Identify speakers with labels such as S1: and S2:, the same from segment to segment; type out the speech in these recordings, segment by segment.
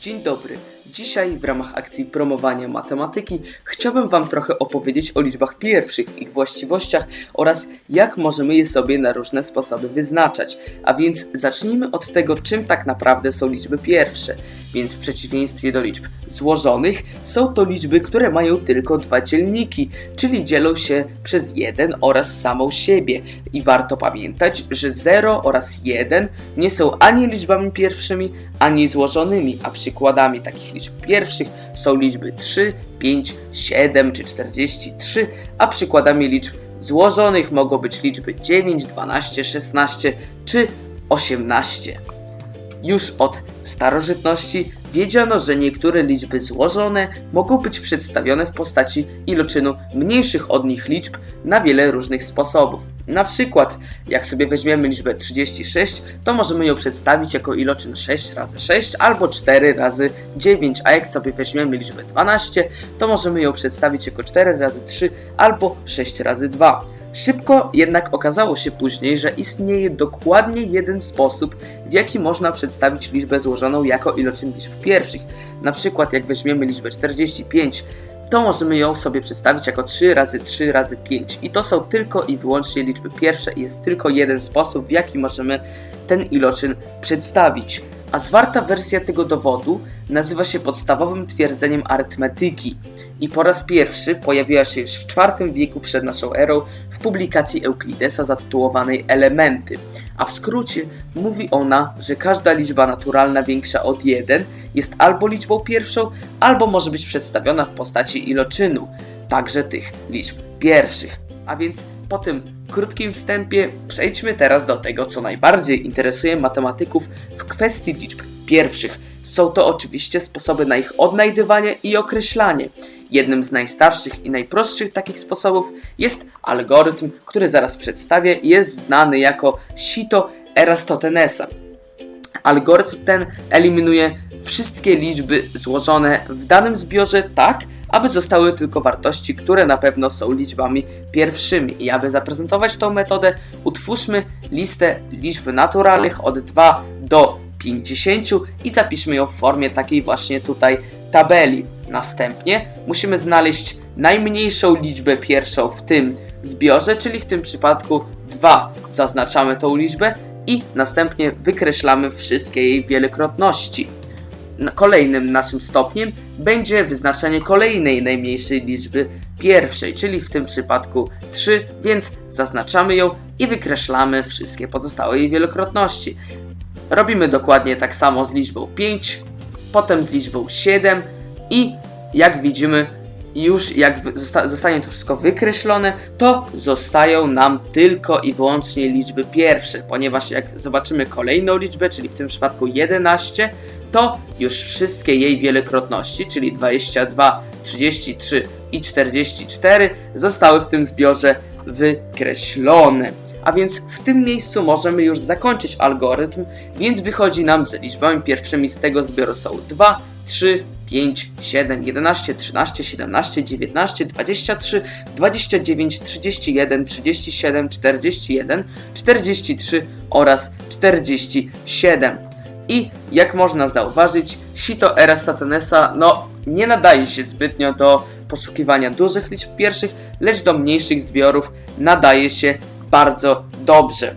S1: Dzień dobry. Dzisiaj w ramach akcji promowania matematyki chciałbym Wam trochę opowiedzieć o liczbach pierwszych, ich właściwościach oraz jak możemy je sobie na różne sposoby wyznaczać. A więc zacznijmy od tego, czym tak naprawdę są liczby pierwsze. Więc w przeciwieństwie do liczb złożonych, są to liczby, które mają tylko dwa dzielniki, czyli dzielą się przez 1 oraz samą siebie. I warto pamiętać, że 0 oraz 1 nie są ani liczbami pierwszymi, ani złożonymi, a przykładami takich liczb pierwszych są liczby 3, 5, 7 czy 43, a przykładami liczb złożonych mogą być liczby 9, 12, 16 czy 18. Już od starożytności wiedziano, że niektóre liczby złożone mogą być przedstawione w postaci iloczynu mniejszych od nich liczb na wiele różnych sposobów. Na przykład, jak sobie weźmiemy liczbę 36, to możemy ją przedstawić jako iloczyn 6 razy 6 albo 4 razy 9, a jak sobie weźmiemy liczbę 12, to możemy ją przedstawić jako 4 razy 3 albo 6 razy 2. Szybko jednak okazało się później, że istnieje dokładnie jeden sposób, w jaki można przedstawić liczbę złożoną jako iloczyn liczb pierwszych. Na przykład jak weźmiemy liczbę 45, to możemy ją sobie przedstawić jako 3 razy 3 razy 5. I to są tylko i wyłącznie liczby pierwsze i jest tylko jeden sposób, w jaki możemy ten iloczyn przedstawić. A zwarta wersja tego dowodu nazywa się podstawowym twierdzeniem arytmetyki i po raz pierwszy pojawiła się już w IV wieku przed naszą erą w publikacji Euklidesa zatytułowanej Elementy, a w skrócie mówi ona, że każda liczba naturalna większa od 1 jest albo liczbą pierwszą, albo może być przedstawiona w postaci iloczynu, także tych liczb pierwszych. A więc po tym krótkim wstępie przejdźmy teraz do tego, co najbardziej interesuje matematyków w kwestii liczb pierwszych. Są to oczywiście sposoby na ich odnajdywanie i określanie. Jednym z najstarszych i najprostszych takich sposobów jest algorytm, który zaraz przedstawię jest znany jako sito Erastotenesa. Algorytm ten eliminuje wszystkie liczby złożone w danym zbiorze tak, aby zostały tylko wartości, które na pewno są liczbami pierwszymi. I aby zaprezentować tą metodę, utwórzmy listę liczb naturalnych od 2 do 50 i zapiszmy ją w formie takiej właśnie tutaj tabeli. Następnie musimy znaleźć najmniejszą liczbę pierwszą w tym zbiorze, czyli w tym przypadku 2. Zaznaczamy tą liczbę i następnie wykreślamy wszystkie jej wielokrotności. Kolejnym naszym stopniem będzie wyznaczenie kolejnej najmniejszej liczby pierwszej, czyli w tym przypadku 3, więc zaznaczamy ją i wykreślamy wszystkie pozostałe jej wielokrotności. Robimy dokładnie tak samo z liczbą 5, potem z liczbą 7 i jak widzimy, już jak zosta zostanie to wszystko wykreślone, to zostają nam tylko i wyłącznie liczby pierwsze, ponieważ jak zobaczymy kolejną liczbę, czyli w tym przypadku 11, to już wszystkie jej wielokrotności, czyli 22, 33 i 44 zostały w tym zbiorze wykreślone. A więc w tym miejscu możemy już zakończyć algorytm, więc wychodzi nam, że liczbami pierwszymi z tego zbioru są 2, 3, 5, 7, 11, 13, 17, 19, 23, 29, 31, 37, 41, 43 oraz 47. I jak można zauważyć, sito Erastotenesa no, nie nadaje się zbytnio do poszukiwania dużych liczb pierwszych, lecz do mniejszych zbiorów nadaje się bardzo dobrze.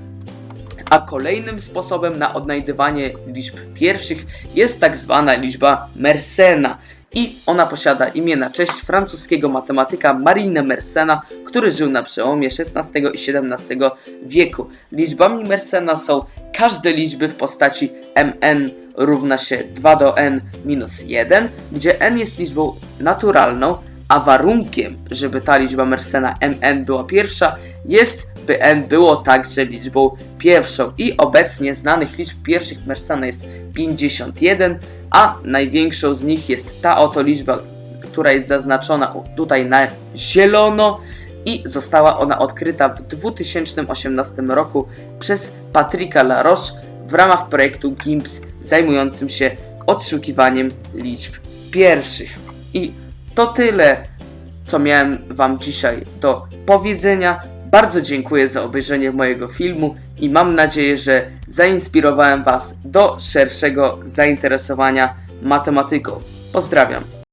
S1: A kolejnym sposobem na odnajdywanie liczb pierwszych jest tak zwana liczba Mersena. I ona posiada imię na cześć francuskiego matematyka Marine Mersena, który żył na przełomie XVI i XVII wieku. Liczbami Mersena są każde liczby w postaci mn równa się 2 do n minus 1, gdzie n jest liczbą naturalną, a warunkiem, żeby ta liczba Mersena mn była pierwsza, jest by n było także liczbą pierwszą. I obecnie znanych liczb pierwszych Mersena jest 51, a największą z nich jest ta oto liczba, która jest zaznaczona tutaj na zielono i została ona odkryta w 2018 roku przez Patricka Laroche w ramach projektu GIMPS zajmującym się odszukiwaniem liczb pierwszych. I to tyle, co miałem Wam dzisiaj do powiedzenia. Bardzo dziękuję za obejrzenie mojego filmu i mam nadzieję, że zainspirowałem Was do szerszego zainteresowania matematyką. Pozdrawiam.